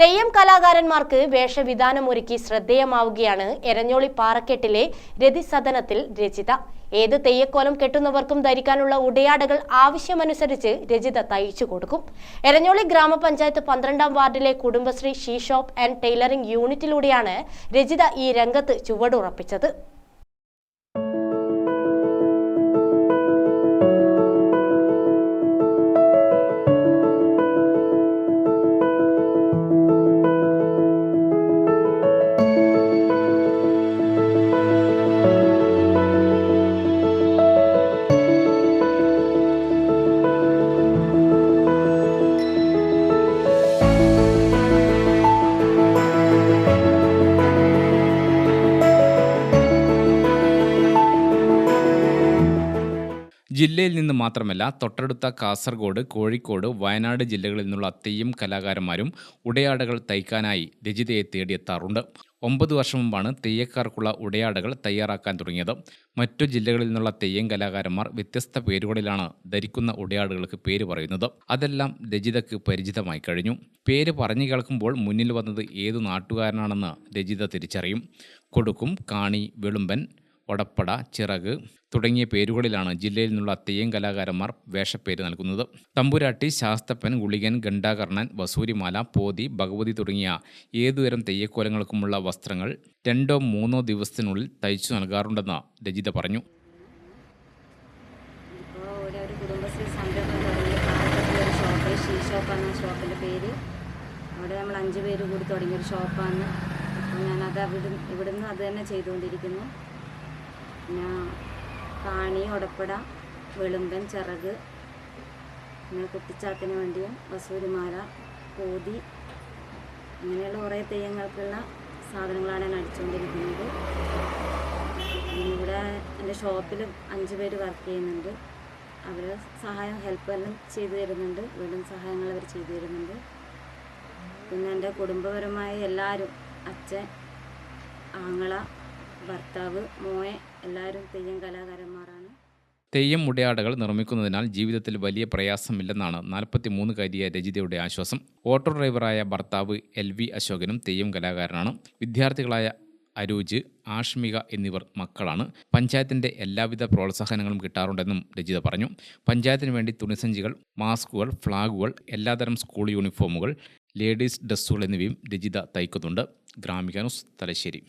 തെയ്യം കലാകാരന്മാർക്ക് വേഷവിധാനമൊരുക്കി ശ്രദ്ധേയമാവുകയാണ് എരഞ്ഞോളി പാറക്കെട്ടിലെ രതിസദനത്തിൽ രചിത. ഏത് തെയ്യക്കോലം കെട്ടുന്നവർക്കും ധരിക്കാനുള്ള ഉടയാടകൾ ആവശ്യമനുസരിച്ച് രചിത തയ്ച്ചു കൊടുക്കും. എരഞ്ഞോളി ഗ്രാമപഞ്ചായത്ത് പന്ത്രണ്ടാം വാർഡിലെ Kudumbashree she shop and tailoring യൂണിറ്റിലൂടെയാണ് Rachitha ഈ രംഗത്ത് ചുവടുറപ്പിച്ചത്. ജില്ലയിൽ നിന്ന് മാത്രമല്ല തൊട്ടടുത്ത കാസർഗോഡ് കോഴിക്കോട് വയനാട് ജില്ലകളിൽ നിന്നുള്ള തെയ്യം കലാകാരന്മാരും ഉടയാടകൾ തയ്ക്കാനായി രജിതയെ തേടിയെത്താറുണ്ട്. ഒമ്പത് വർഷം മുമ്പാണ് തെയ്യക്കാർക്കുള്ള ഉടയാടകൾ തയ്യാറാക്കാൻ തുടങ്ങിയത്. മറ്റു ജില്ലകളിൽ നിന്നുള്ള തെയ്യം കലാകാരന്മാർ വ്യത്യസ്ത പേരുകളിലാണ് ധരിക്കുന്ന ഉടയാടുകൾക്ക് പേര് പറയുന്നത്. അതെല്ലാം രജിതയ്ക്ക് പരിചിതമായി കഴിഞ്ഞു. പേര് പറഞ്ഞു കേൾക്കുമ്പോൾ മുന്നിൽ വന്നത് ഏതു നാട്ടുകാരനാണെന്ന് രജിത തിരിച്ചറിയും. കൊടുക്കും കാണി വെളുമ്പൻ ഒടപ്പട ചിറക് തുടങ്ങിയ പേരുകളിലാണ് ജില്ലയിൽ നിന്നുള്ള തെയ്യം കലാകാരന്മാർ വേഷപ്പേര് നൽകുന്നത്. തമ്പുരാട്ടി ശാസ്തപ്പൻ ഗുളികൻ ഗണ്ടാകർണൻ വസൂരിമാല പോതി ഭഗവതി തുടങ്ങിയ ഏതുതരം തെയ്യക്കോലങ്ങൾക്കുമുള്ള വസ്ത്രങ്ങൾ രണ്ടോ മൂന്നോ ദിവസത്തിനുള്ളിൽ തയ്ച്ചു നൽകാറുണ്ടെന്ന് രജിത പറഞ്ഞു. പേര്. അവിടെ നമ്മൾ അഞ്ച് പേര് കൂടി തുടങ്ങിയൊരു ഷോപ്പാണ്. അപ്പോൾ ഞാനത് അവിടെ ഇവിടുന്ന് അത് തന്നെ ചെയ്തുകൊണ്ടിരിക്കുന്നു. പിന്നെ കാണി ഒടപ്പട വെളുമ്പൻ ചിറക് പിന്നെ കുട്ടിച്ചാത്തിന് വേണ്ടിയും വസൂരിമാല കോതി അങ്ങനെയുള്ള കുറേ തെയ്യങ്ങൾക്കുള്ള സാധനങ്ങളാണ് ഞാൻ അടിച്ചുകൊണ്ടിരിക്കുന്നത്. ഇവിടെ എന്റെ ഷോപ്പിൽ അഞ്ച് പേര് വർക്ക് ചെയ്യുന്നുണ്ട്. അവർ സഹായം ഹെൽപ്പ് എല്ലാം ചെയ്തു തരുന്നുണ്ട്. വീടും സഹായങ്ങൾ അവർ ചെയ്തു തരുന്നുണ്ട്. പിന്നെ എന്റെ കുടുംബപരമായ എല്ലാവരും അച്ഛൻ ആങ്ങള ഭർത്താവ് മോയെ എല്ലാവരും തെയ്യം കലാകാരന്മാരാണ്. തെയ്യം മുടയാടകൾ നിർമ്മിക്കുന്നതിനാൽ ജീവിതത്തിൽ വലിയ പ്രയാസമില്ലെന്നാണ് നാൽപ്പത്തി മൂന്നുകാരിയായ രജിതയുടെ ആശ്വാസം. ഓട്ടോ ഡ്രൈവറായ ഭർത്താവ് എൽ വി അശോകനും തെയ്യം കലാകാരനാണ്. വിദ്യാർത്ഥികളായ അരൂജ് ആഷ്മിക എന്നിവർ മക്കളാണ്. പഞ്ചായത്തിന്റെ എല്ലാവിധ പ്രോത്സാഹനങ്ങളും കിട്ടാറുണ്ടെന്നും രജിത പറഞ്ഞു. പഞ്ചായത്തിന് വേണ്ടി തുണിസഞ്ചികൾ മാസ്കുകൾ ഫ്ളാഗുകൾ എല്ലാതരം സ്കൂൾ യൂണിഫോമുകൾ ലേഡീസ് ഡ്രസ്സുകൾ എന്നിവയും രജിത തയ്ക്കുന്നുണ്ട്. ഗ്രാമിക തലശ്ശേരി.